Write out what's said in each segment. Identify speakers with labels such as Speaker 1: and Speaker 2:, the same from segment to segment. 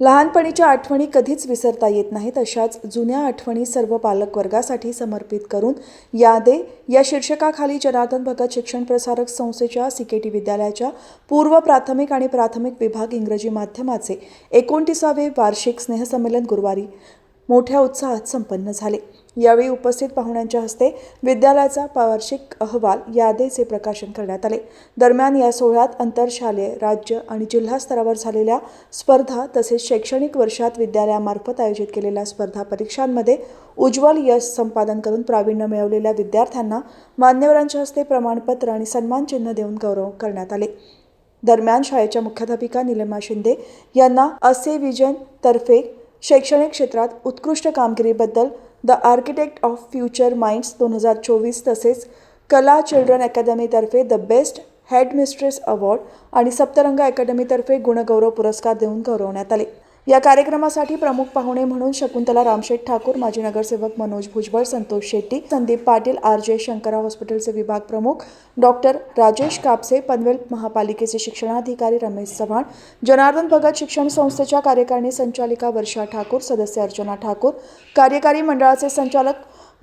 Speaker 1: लहानपणीच्या आठवणी कधीच विसरता येत नाहीत अशाच जुन्या आठवणी सर्व पालक वर्गासाठी समर्पित करून यादे या शीर्षकाखाली जनार्दन भगत शिक्षण प्रसारक संस्थेच्या सीकेटी विद्यालयाच्या पूर्व प्राथमिक आणि प्राथमिक विभाग इंग्रजी माध्यमाचे एकोणतीसावे वार्षिक स्नेहसंमेलन गुरुवारी मोठ्या उत्साहात संपन्न झाले. यावेळी उपस्थित पाहुण्यांच्या हस्ते विद्यालयाचा वार्षिक अहवाल यादेचे प्रकाशन करण्यात आले. दरम्यान या सोहळ्यात आंतरशालेय राज्य आणि जिल्हा स्तरावर झालेल्या स्पर्धा तसेच शैक्षणिक वर्षात विद्यालयामार्फत आयोजित केलेल्या स्पर्धा परीक्षांमध्ये उज्ज्वल यश संपादन करून प्रावीण्य मिळवलेल्या विद्यार्थ्यांना मान्यवरांच्या हस्ते प्रमाणपत्र आणि सन्मानचिन्ह देऊन गौरव करण्यात आले. दरम्यान शाळेच्या मुख्याध्यापिका निलिमा शिंदे यांना असे विजन तर्फे शैक्षणिक क्षेत्रात उत्कृष्ट कामगिरीबद्दल the architect of future minds दोन हजार चोवीस तसेच कला चिल्ड्रन अकॅदमीतर्फे the best head mistress award आणि सप्तरंग अकॅडमीतर्फे गुणगौरव पुरस्कार देऊन गौरवण्यात आले. या कार्यक्रमासाठी प्रमुख पाहुणे म्हणून शकुंतला रामशेठ ठाकूर माजी नगरसेवक मनोज भुजबळ संतोष शेट्टी संदीप पाटील आर जे शंकरा हॉस्पिटलचे विभाग प्रमुख डॉक्टर राजेश कापसे पनवेल महापालिकेचे शिक्षणाधिकारी रमेश चव्हाण जनार्दन भगत शिक्षण संस्थेच्या कार्यकारिणी संचालिका वर्षा ठाकूर सदस्य अर्चना ठाकूर कार्यकारी मंडळाचे संचालक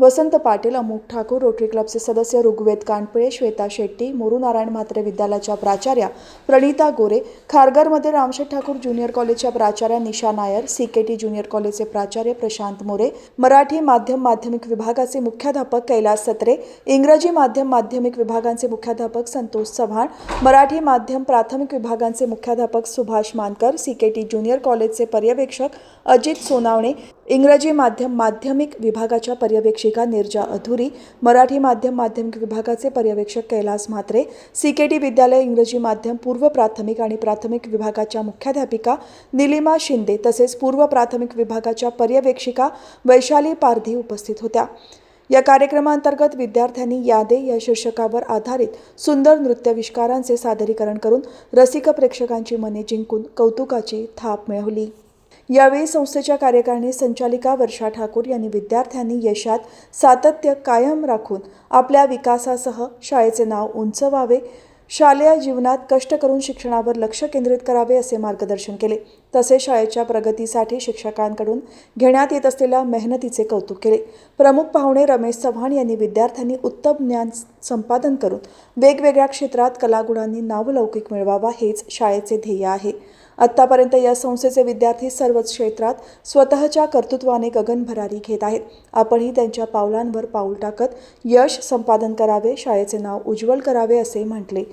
Speaker 1: वसंत पाटील अमोक ठाकूर रोटरी क्लबचे सदस्य ऋग्वेद कानपिळे श्वेता शेट्टी मुरुनारायण म्हात्रे विद्यालयाच्या प्राचार्या प्रणिता गोरे खारघरमध्ये रामशेठ ठाकूर ज्युनियर कॉलेजच्या प्राचार्या निशा नायर सी ज्युनियर कॉलेजचे प्राचार्य प्रशांत मोरे मराठी माध्यम माध्यमिक विभागाचे मुख्याध्यापक कैलास सत्रे इंग्रजी माध्यम माध्यमिक विभागांचे मुख्याध्यापक संतोष चव्हाण मराठी माध्यम प्राथमिक विभागांचे मुख्याध्यापक सुभाष मानकर सी ज्युनियर कॉलेजचे पर्यवेक्षक अजित सोनावणे इंग्रजी माध्यम माध्यमिक विभागाच्या पर्यवेक्षिका निर्जा अधुरी मराठी माध्यम माध्यमिक विभागाचे पर्यवेक्षक Kailas Mhatre C K T विद्यालय इंग्रजी माध्यम पूर्व प्राथमिक आणि प्राथमिक विभागाच्या मुख्याध्यापिका निलिमा शिंदे तसेच पूर्व प्राथमिक विभागाच्या पर्यवेक्षिका वैशाली पारधी उपस्थित होत्या. या कार्यक्रमांतर्गत विद्यार्थ्यांनी यादे या शीर्षकावर आधारित सुंदर नृत्यविष्कारांचे सादरीकरण करून रसिक प्रेक्षकांची मने जिंकून कौतुकाची थाप मिळवली. यावेळी संस्थेच्या कार्यकारिणी संचालिका वर्षा ठाकूर यांनी विद्यार्थ्यांनी यशात सातत्य कायम राखून आपल्या विकासासह शाळेचे नाव उंचवावे शालेय जीवनात कष्ट करून शिक्षणावर लक्ष केंद्रित करावे असे मार्गदर्शन केले. तसेच शाळेच्या प्रगतीसाठी शिक्षकांकडून घेण्यात येत असलेल्या मेहनतीचे कौतुक केले. प्रमुख पाहुणे रमेश चव्हाण यांनी विद्यार्थ्यांनी उत्तम ज्ञान संपादन करून वेगवेगळ्या क्षेत्रात कलागुणांनी नावलौकिक मिळवावा हेच शाळेचे ध्येय आहे. आत्तापर्यंत या संस्थेचे विद्यार्थी सर्वच क्षेत्रात स्वतःच्या कर्तृत्वाने गगनभरारी घेत आहेत. आपणही त्यांच्या पावलांवर पाऊल टाकत यश संपादन करावे शाळेचे नाव उज्ज्वल करावे असे म्हटले.